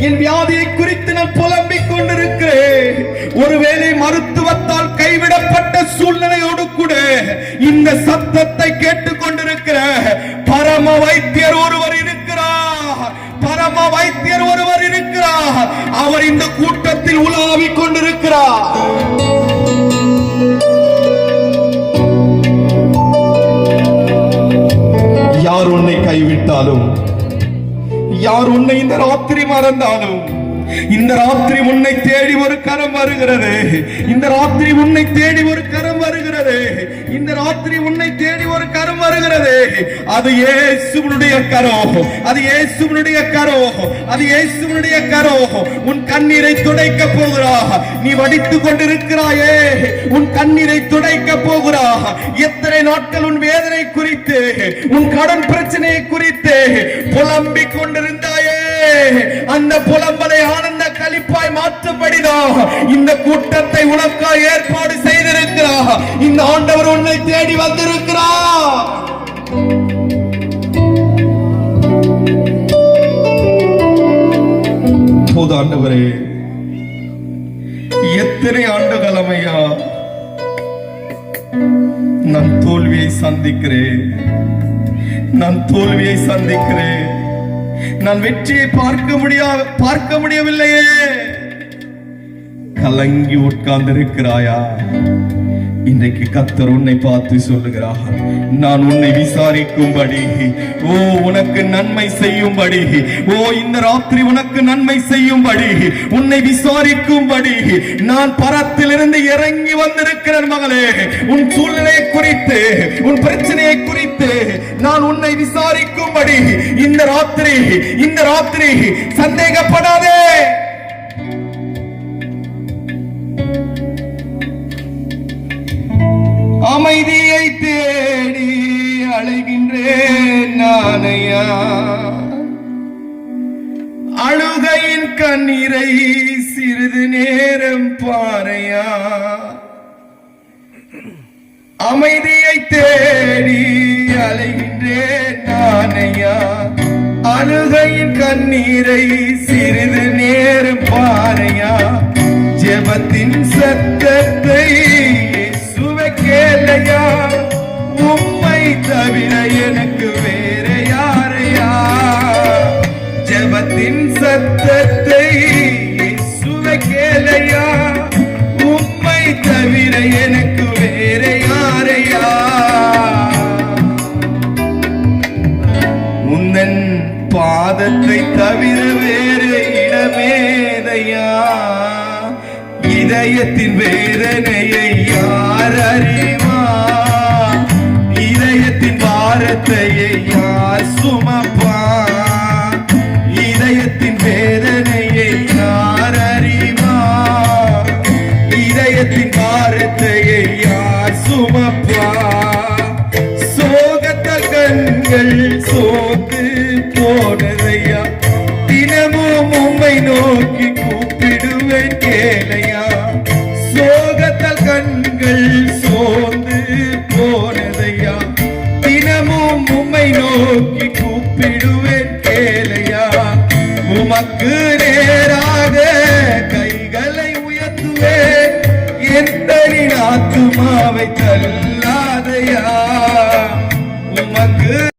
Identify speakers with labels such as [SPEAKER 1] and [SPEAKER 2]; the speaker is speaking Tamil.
[SPEAKER 1] என் வியாதியை குறித்து நான் புலம்பிக் கொண்டிருக்கிறேன். ஒருவேளை மருத்துவத்தால் கைவிடப்பட்ட சூழ்நிலையோடு கூட இந்த சத்தத்தை கேட்டுக் கொண்டிருக்கிற பரம வைத்தியர் ஒருவர் இருக்கிறார். பரம வைத்தியர் ஒருவர் இருக்கிறார். அவர் இந்த கூட்டத்தில் உலாவிக் கொண்டிருக்கிறார். யார் உன்னை கைவிட்டாலும் யார் உன்னை இந்த ராத்திரி மறந்தாலும் இந்த ராத்திரி உன்னை தேடி ஒரு கரம் வருகிறது இந்த ராத்திரி உன்னை தேடி ஒரு கரம் வருகிறது இந்த ராத்திரி உன்னை அது இயேசுவனுடைய கரோகம். அது இயேசுவனுடைய கரோகம். அது இயேசுவனுடைய கரோகம். உன் கண்ணீரை துடைக்க போகிறாக நீ வடித்து கொண்டிருக்கிறாயே. உன் கண்ணீரை துடைக்க போகிறாக எத்தனை நாட்கள் உன் வேதனை குறித்து உன் கடன் பிரச்சனையை குறித்து புலம்பிக் கொண்டிருந்தாயே. அந்த புலம்பலை ஆனந்த கழிப்பாய் மாற்றும்படிதான் இந்த கூட்டத்தை உனக்காக ஏற்பாடு செய்திருக்கிறார் இந்த ஆண்டவர் உன்னை தேடி வந்திருக்கிறார். போது ஆண்டவரே எத்தனை ஆண்டுகள் ஐயா நான் தோல்வியை சந்திக்கிறேன். நான் தோல்வியை சந்திக்கிறேன். நான் வெற்றியை பார்க்க முடியா பார்க்க முடியவில்லையே. கலங்கி உட்கார்ந்திருக்கிறாயா? இன்றைக்கு கத்தர் உன்னை பார்த்து சொல்லுகிறார். நான் உன்னை விசாரிக்கும்படி. ஓ உனக்கு நன்மை செய்யும்படி. ஓ இந்த ராத்திரி உனக்கு நன்மை செய்யும்படி. உன்னை விசாரிக்கும்படி. நான் பரத்திலிருந்து இறங்கி வந்திருக்கிறேன் மகளே. உன் சூழ்நிலையை குறித்து உன் பிரச்சனையை குறித்து நான் உன்னை விசாரிக்கும்படி. இந்த ராத்திரி இந்த ராத்திரி சந்தேகப்படாதே. அமைதியை தேடி அழைகின்றேன் நானையா அழுகையின் கண்ணீரை சிறிது நேரம் பாறையா அமைதியை தேடி அலைகின்றேன் நானையா அழுகையின் கண்ணீரை சிறிது நேரம் பாறையா ஜெபத்தின் சத்தத்தை எனக்கு வேற யாரையா? ஜபத்தின் சத்தத்தை சுவை கேளையா? உம்மை தவிர எனக்கு வேற யாரையா? முன்னன் பாதத்தை தவிர வேறு இடமேதையா? இதயத்தின் வேதனையை யார் அறிய பாரத்தையை யார் சுமப்பா? இதயத்தின் வேதனையை யார் அறிவா? இதயத்தின் பாரத்தையை யார் சுமப்பா? சோகத்த கண்கள் சோத்து போனதையா? தினமும் உம்மை நோக்கி கூப்பிடுவேன் கேளையா? சோகத்தல் கண்கள் நோக்கி கூப்பிடுவேன் கேளையா. உமக்கு நேராக கைகளை உயர்த்துவேன். எந்த ஆத்துமாவை தள்ளாதையா உமக்கு